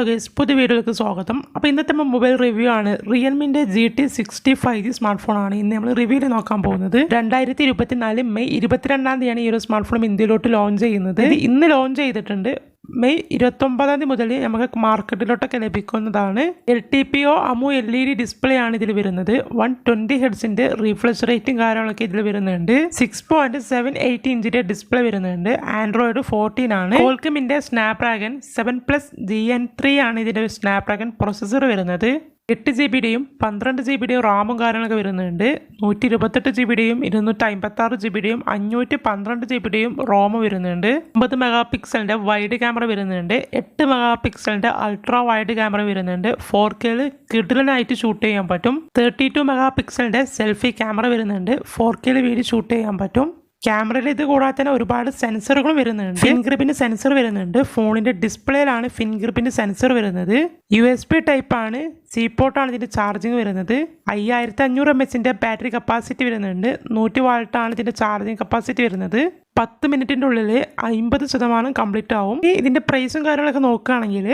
Hello guys പുതിയ വീഡിയോയിലേക്ക് സ്വാഗതം. അപ്പോൾ ഇന്നത്തെ മൊബൈൽ റിവ്യൂ ആണ്. റിയൽമിന്റെ G T sixty five G smart ഫോണാണ് ഇന്ന് നമ്മൾ റിവ്യൂവിൽ നോക്കാൻ പോകുന്നത്. രണ്ടായിരത്തി ഇരുപത്തിനാല് മെയ് ഇരുപത്തിരണ്ടാം തീയതിയാണ് ഈ ഒരു സ്മാർട്ട് ഫോൺ ഇന്ത്യയിലോട്ട് ലോഞ്ച് ചെയ്യുന്നത്. ഇന്ന് ലോഞ്ച് ചെയ്തിട്ടുണ്ട്. മെയ് ഇരുപത്തൊമ്പതാം തീയതി മുതൽ നമുക്ക് മാർക്കറ്റിലോട്ടൊക്കെ ലഭിക്കുന്നതാണ്. L T P O AMOLED display ആണ് ഇതിൽ വരുന്നത്. വൺ ട്വന്റി ഹെഡ്സിന്റെ റീഫ്ലഷ് റേറ്റും കാര്യങ്ങളൊക്കെ ഇതിൽ വരുന്നുണ്ട്. സിക്സ് പോയിന്റ് സെവൻ എയ്റ്റ് ഇഞ്ചിന്റെ ഡിസ്പ്ലേ വരുന്നുണ്ട്. ആൻഡ്രോയിഡ് ഫോർട്ടീൻ ആണ്. കോൾക്കമിന്റെ Snapdragon seven plus gen three ആണ് ഇതിന്റെ സ്നാപ്ഡ്രാഗൺ പ്രൊസസ്സർ വരുന്നത്. എട്ട് ജി ബിയുടെയും പന്ത്രണ്ട് ജി ബിയുടെയും റാമും കാര്യങ്ങളൊക്കെ വരുന്നുണ്ട്. നൂറ്റി ഇരുപത്തെട്ട് ജി ബിയുടെയും ഇരുന്നൂറ്റി അമ്പത്താറ് ജി ബിയുടെയും അഞ്ഞൂറ്റി പന്ത്രണ്ട് ജി ബിയുടെയും റോം വരുന്നുണ്ട്. ഒമ്പത് മെഗാ പിക്സലിന്റെ വൈഡ് ക്യാമറ വരുന്നുണ്ട്. എട്ട് മെഗാ പിക്സലിന്റെ അൾട്രാ വൈഡ് ക്യാമറ വരുന്നുണ്ട് ഫോർ കെയിൽ കിഡിലനായിട്ട് ഷൂട്ട് ചെയ്യാൻ പറ്റും. തേർട്ടി ടു മെഗാ പിക്സലിന്റെ സെൽഫി ക്യാമറ വരുന്നുണ്ട് ഫോർ കെയിൽ വീഡിയോ ഷൂട്ട് ചെയ്യാൻ പറ്റും. ക്യാമറയിൽ ഇത് കൂടാതെ തന്നെ ഒരുപാട് സെൻസറുകളും വരുന്നുണ്ട്. ഫിംഗർ സെൻസർ വരുന്നുണ്ട്. ഫോണിന്റെ ഡിസ്പ്ലേയിലാണ് ഫിംഗർ സെൻസർ വരുന്നത്. യു എസ് പി ടൈപ്പ് ആണ്. സി പോർട്ടാണ് ഇതിന്റെ ചാർജിങ് വരുന്നത്. അയ്യായിരത്തി അഞ്ഞൂറ് എം എച്ചിന്റെ ബാറ്ററി കപ്പാസിറ്റി വരുന്നുണ്ട്. നൂറ്റി വാൾട്ടാണ് ഇതിന്റെ ചാർജിങ് കപ്പാസിറ്റി വരുന്നത്. പത്ത് മിനിറ്റിന്റെ ഉള്ളിൽ അമ്പത് ശതമാനം കംപ്ലീറ്റ് ആവും. ഇതിന്റെ പ്രൈസും കാര്യങ്ങളൊക്കെ നോക്കുകയാണെങ്കിൽ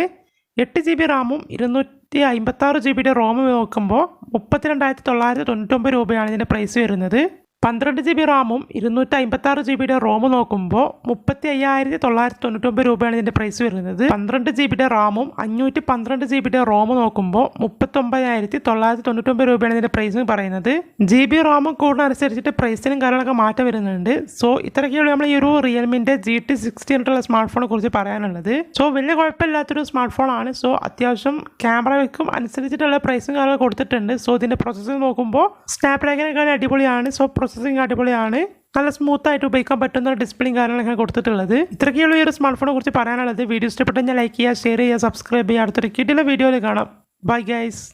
എട്ട് ജി ബി റാമും ഇരുന്നൂറ്റി അമ്പത്തി ആറ് ജി ബിയുടെ റോമും നോക്കുമ്പോൾ മുപ്പത്തിരണ്ടായിരത്തി തൊള്ളായിരത്തി തൊണ്ണൂറ്റൊമ്പത് രൂപയാണ് ഇതിന്റെ പ്രൈസ് വരുന്നത്. പന്ത്രണ്ട് ജി ബി റാമും ഇരുന്നൂറ്റി അമ്പത്തി ആറ് ജി ബിയുടെ റോം നോക്കുമ്പോൾ മുപ്പത്തി അയ്യായിരത്തി തൊള്ളായിരത്തി തൊണ്ണൂറ്റൊമ്പത് രൂപയാണ് ഇതിന്റെ പ്രൈസ് വരുന്നത്. പന്ത്രണ്ട് ജി ബിയുടെ റാമും അഞ്ഞൂറ്റി പന്ത്രണ്ട് ജി ബിയുടെ റോം നോക്കുമ്പോൾ മുപ്പത്തി ഒമ്പതിനായിരത്തി തൊള്ളായിരത്തി തൊണ്ണൂറ്റൊമ്പത് രൂപയാണ് ഇതിന്റെ പ്രൈസ് പറയുന്നത്. ജി ബി റാമും കൂടുന്നതനുസരിച്ചിട്ട് പ്രൈസിനും കാര്യങ്ങളൊക്കെ മാറ്റം വരുന്നുണ്ട്. സോ ഇത്രയൊക്കെയുള്ള നമ്മൾ ഈ ഒരു റിയൽമിന്റെ ജി ടി സിക്സ്റ്റി എന്നുള്ള സ്മാർട്ട് ഫോണിനെ കുറിച്ച് പറയാനുള്ളത്. സോ വലിയ കുഴപ്പമില്ലാത്തൊരു സ്മാർട്ട് ഫോൺ ആണ്. സോ അത്യാവശ്യം ക്യാമറ വെക്കും. അനുസരിച്ചിട്ടുള്ള പ്രൈസും കാര്യങ്ങൾ കൊടുത്തിട്ടുണ്ട്. സോ ഇതിന്റെ പ്രോസസ്സിംഗ് നോക്കുമ്പോൾ സ്നാപ്ഡ്രാഗനേക്കാൾ അടിപൊളിയാണ്. സോ പ്രോസസ്സിംഗ് അടിപൊളിയാണ്. നല്ല സ്മൂത്ത് ആയിട്ട് ഉപയോഗിക്കാൻ പറ്റുന്ന ഒരു ഡിസ്പ്ലേയും കാര്യങ്ങളൊക്കെ കൊടുത്തിട്ടുള്ളത്. ഇത്രയ്ക്കുള്ള ഈ ഒരു സ്മാർട്ട് ഫോണിനെ കുറിച്ച് പറയാനുള്ളത്. വീഡിയോ ഇഷ്ടപ്പെട്ടെങ്കിൽ ലൈക്ക് ചെയ്യുക ഷെയർ ചെയ്യുക സബ്സ്ക്രൈബ് ചെയ്യുക. അടുത്തൊരു കിട്ടിയുള്ള വീഡിയോയിൽ കാണാം. Bye guys